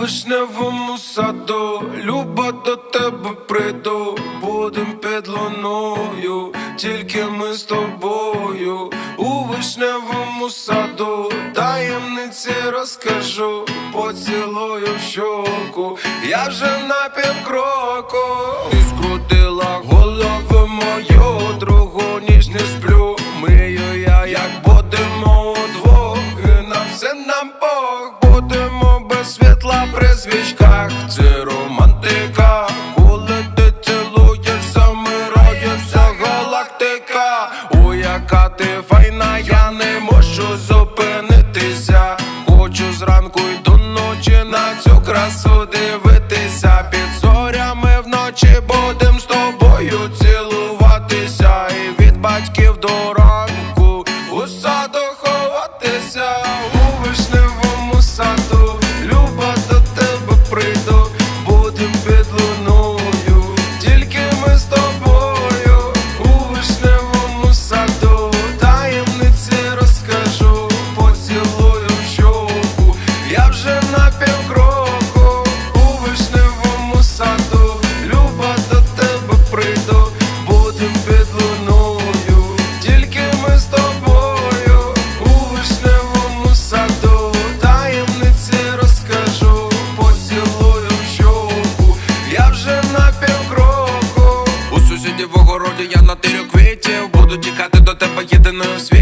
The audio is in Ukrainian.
вишневому саду, люба до тебе прийду, будем під луною, тільки ми з тобою, у вишневому саду, таємниці розкажу, поцілую в щоку, я вже на півкроку, і скрутила голову мою, другу ніч не сплю, файна, я не можу зупинитися, хочу зранку й до ночі на цю красу дивитися, під зорями вночі будем з тобою цілуватися, і від батьків до ранку у саду ховатися я натирю квітів, буду тікати до тебе єдиною в світі.